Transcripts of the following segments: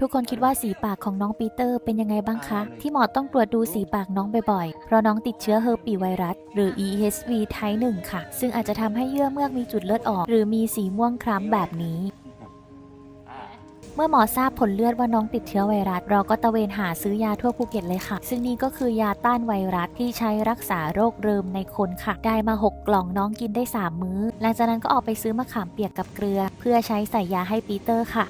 ทุกคนคิดว่าสีปากของน้องปีเตอร์เป็นยังไงบ้างคะ ที่หมอต้องตรวจดูสีปากน้องบ่อยๆ เพราะน้องติดเชื้อเฮอร์ปีไวรัส หรือ EHV type 1ค่ะ ซึ่งอาจจะทำให้เยื่อเมือกมีจุดเลือดออก หรือมีสีม่วงคล้ำแบบนี้เมื่อหมอทราบผลเลือดว่าน้องติดเชื้อไวรัส เราก็ตะเวนหาซื้อยาทั่วภูเก็ตเลยค่ะ ซึ่งนี่ก็คือยาต้านไวรัสที่ใช้รักษาโรคเริมในคนค่ะ ได้มา 6 กล่องน้องกินได้ 3 มื้อ หลังจากนั้นก็ออกไปซื้อมะขามเปียกกับเกลือ เพื่อใช้ใส่ยาให้ปีเตอร์ค่ะ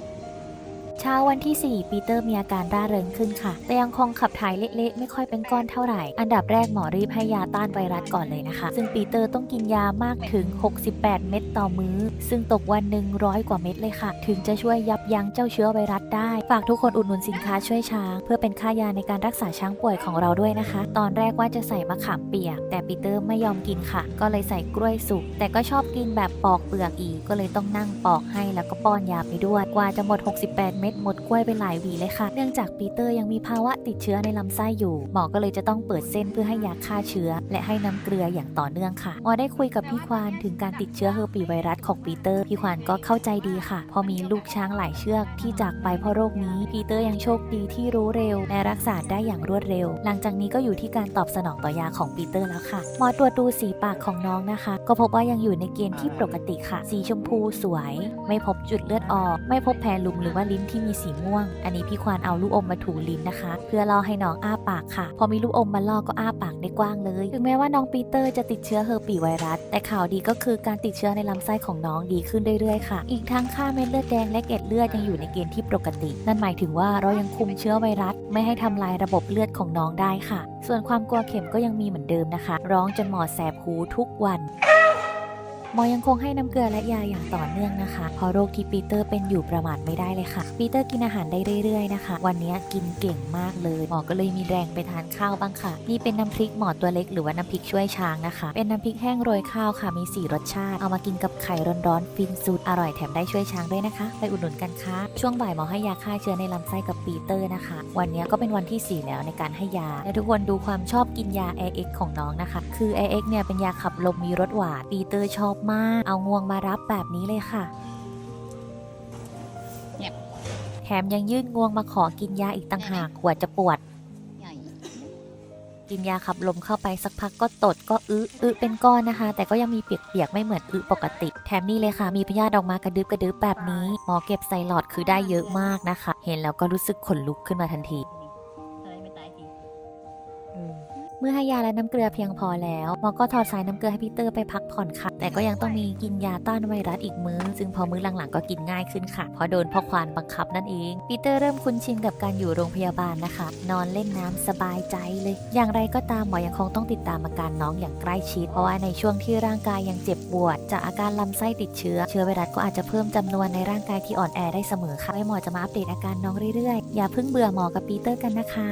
เช้าวันที่ 4 ปีเตอร์มีอาการร่าเริงขึ้นค่ะ แต่ยังคงขับถ่ายเละๆไม่ค่อยเป็นก้อนเท่าไหร่ อันดับแรกหมอรีบให้ยาต้านไวรัสก่อนเลยนะคะ ซึ่งปีเตอร์ต้องกินยามากถึง 68 เม็ดต่อมื้อ ซึ่งตกวันหนึ่งร้อยกว่าเม็ดเลยค่ะ ถึงจะช่วยยับยั้งเจ้าเชื้อไวรัสได้ ฝากทุกคนอุดหนุนสินค้าช่วยช้าง เพื่อเป็นค่ายาในการรักษาช้างป่วยของเราด้วยนะคะ ตอนแรกว่าจะใส่มะขามเปียก แต่ปีเตอร์ไม่ยอมกินค่ะ ก็เลยใส่กล้วยสุก แต่ก็ชอบกินแบบปอกเปลือกอีก ก็เลยต้องนั่งปอกให้แล้วก็ป้อนยาไปด้วย กว่าจะหมด 68 เม็ดหมดกล้วยไปหลายหวีเลยค่ะ เนื่องจากปีเตอร์ยังมีภาวะติดเชื้อในลำไส้อยู่ หมอก็เลยจะต้องเปิดเส้นเพื่อให้ยาฆ่าเชื้อ และให้น้ำเกลืออย่างต่อเนื่องค่ะหมอได้คุยกับพี่ควานถึงการติดเชื้อเฮอร์ปีไวรัสของปีเตอร์ พี่ควานก็เข้าใจดีค่ะเพอมีลูกช้างหลายเชือกที่จากไปเพราะโรคนี้ปีเตอร์ยังโชคดีที่รู้เร็ว และรักษาได้อย่างรวดเร็ว หลังจากนี้ก็อยู่ที่การตอบสนองต่อยาของปีเตอร์แล้วค่ะ หมอตรวจดูสีปากของน้องนะคะ ก็พบว่ายังอยู่ในเกณฑ์ที่ปกติค่ะ สีชมพูสวย ไม่พบจุดเลือดออก ไม่พบแผลลุมหรือว่าลิ้นทีมีสีม่วง อันนี้พี่ควานเอาลูกอมมาถูลิ้นนะคะ เพื่อล่อให้น้องอ้าปากค่ะ พอมีลูกอมมาล่อก็อ้าปากได้กว้างเลย ถึงแม้ว่าน้องปีเตอร์จะติดเชื้อเฮอร์ปีไวรัส แต่ข่าวดีก็คือการติดเชื้อในลำไส้ของน้องดีขึ้นเรื่อยๆค่ะ อีกทั้งค่าเม็ดเลือดแดงและเกล็ดเลือดยังอยู่ในเกณฑ์ที่ปกติ นั่นหมายถึงว่าเรายังคุมเชื้อไวรัส ไม่ให้ทำลายระบบเลือดของน้องได้ค่ะ ส่วนความกลัวเข็มก็ยังมีเหมือนเดิมนะคะ ร้องจนหมอแสบหูทุกวัน หมอยังคงให้น้ำเกลือและยาอย่างต่อเนื่องนะคะ เพราะโรคที่ปีเตอร์เป็นอยู่ประมาทไม่ได้เลยค่ะ ปีเตอร์กินอาหารได้เรื่อยๆนะคะ วันนี้กินเก่งมากเลย หมอก็เลยมีแรงไปทานข้าวบ้างค่ะ นี่เป็นน้ำพริกหมอตัวเล็กหรือว่าน้ำพริกช่วยช้างนะคะ เป็นน้ำพริกแห้งโรยข้าวค่ะ มี 4 รสชาติ เอามากินกับไข่ร้อนๆ ฟินสุด อร่อยแถมได้ช่วยช้างด้วยนะคะ ไปอุดหนุนกันค่ะ ช่วงบ่ายหมอให้ยาฆ่าเชื้อในลำไส้กับปีเตอร์นะคะ วันนี้ก็เป็นวันที่ 4 แล้วในการให้ยา และทุกคนดูความชอบกินยา AX ของน้องนะคะ คือ AX เนี่ยเป็นยาขับลมมีรสหวาน ปีเตอร์ชอบมาก เอางวงมารับแบบนี้เลยค่ะเนี่ยแถมยังยื่นงวงมาขอกินยาอีกต่างหากหัวจะปวดใหญ่กินยาขับลมเข้าไปสักพักก็ตดก็อึอึเป็นก้อนนะคะ แต่ก็ยังมีเปียกๆไม่เหมือนอึปกติ แถมนี่เลยค่ะ มีพยาธิออกมากระดึบกระดึบแบบนี้ หมอเก็บใส่หลอดคือได้เยอะมากนะคะ เห็นแล้วก็รู้สึกขนลุกขึ้นมาทันที เมื่อให้ยาและน้ำเกลือเพียงพอแล้วหมอก็ถอดสายน้ำเกลือให้พีเตอร์ไปพักผ่อนค่ะ แต่ก็ยังต้องมีกินยาต้านไวรัสอีกมื้อ ซึ่งพอมื้อหลังๆก็กินง่ายขึ้นค่ะ เพราะโดนพ่อควานบังคับนั่นเองปีเตอร์เริ่มคุ้นชินกับการอยู่โรงพยาบาลนะคะ นอนเล่นน้ำสบายใจเลย อย่างไรก็ตามหมอยังคงต้องติดตามอาการน้องอย่างใกล้ชิด เพราะว่าในช่วงที่ร่างกายยังเจ็บปวด จากอาการลำไส้ติดเชื้อ เชื้อไวรัสก็อาจจะเพิ่มจำนวนในร่างกายที่อ่อนแอได้เสมอค่ะให้หมอจะมาอัปเดตอาการน้องเรื่อยๆอย่าเพิ่งเบื่อหมอกับปีเตอร์กันนะคะ